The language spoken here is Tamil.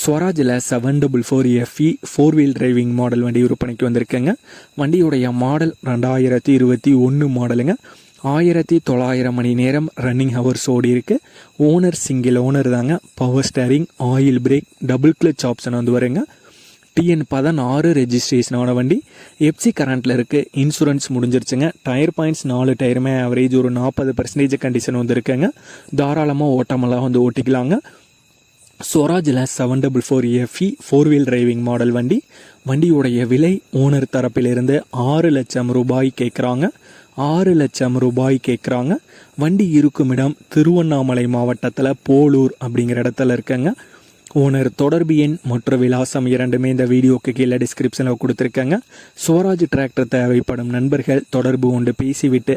ஸ்வராஜில் seven double four FE four wheel driving model வண்டி விற்பனைக்கு வந்திருக்கேங்க. வண்டியுடைய மாடல் ரெண்டாயிரத்தி இருபத்தி ஒன்று மாடலுங்க ஆயிரத்தி தொள்ளாயிரம் மணி நேரம் ரன்னிங் ஹவர்ஸ் ஓடி இருக்கு. ஓனர் சிங்கிள் ஓனர் தாங்க. Power steering oil brake double clutch option வந்து வருங்க. டிஎன் பதினாறு ரெஜிஸ்ட்ரேஷனான வண்டி. எப்சி கரண்ட்டில் இருக்குது இன்சூரன்ஸ் முடிஞ்சிருச்சுங்க. டயர் பாயிண்ட்ஸ் நாலு டயருமே ஆவரேஜ் ஒரு நாற்பது பர்சன்டேஜ் கண்டிஷன் வந்து இருக்குங்க. தாராளமாக ஓட்டமெல்லாம் வந்து ஓட்டிக்கலாங்க. ஸ்வராஜில் seven double four FE four wheel driving model வண்டி. வண்டியுடைய விலை ஓனர் தரப்பிலிருந்து ஆறு லட்சம் ரூபாய் கேட்குறாங்க ஆறு லட்சம் ரூபாய் கேட்குறாங்க வண்டி இருக்கும் இடம் திருவண்ணாமலை மாவட்டத்தில் போலூர் அப்படிங்கிற இடத்துல இருக்குங்க. ஓனர் தொடர்பு எண் மற்றும் விலாசம் இரண்டுமே இந்த வீடியோக்கு கீழே டிஸ்கிரிப்ஷனில் கொடுத்துருக்கேங்க. ஸ்வராஜ் டிராக்டர் தேவைப்படும் நண்பர்கள் தொடர்பு கொண்டு பேசிவிட்டு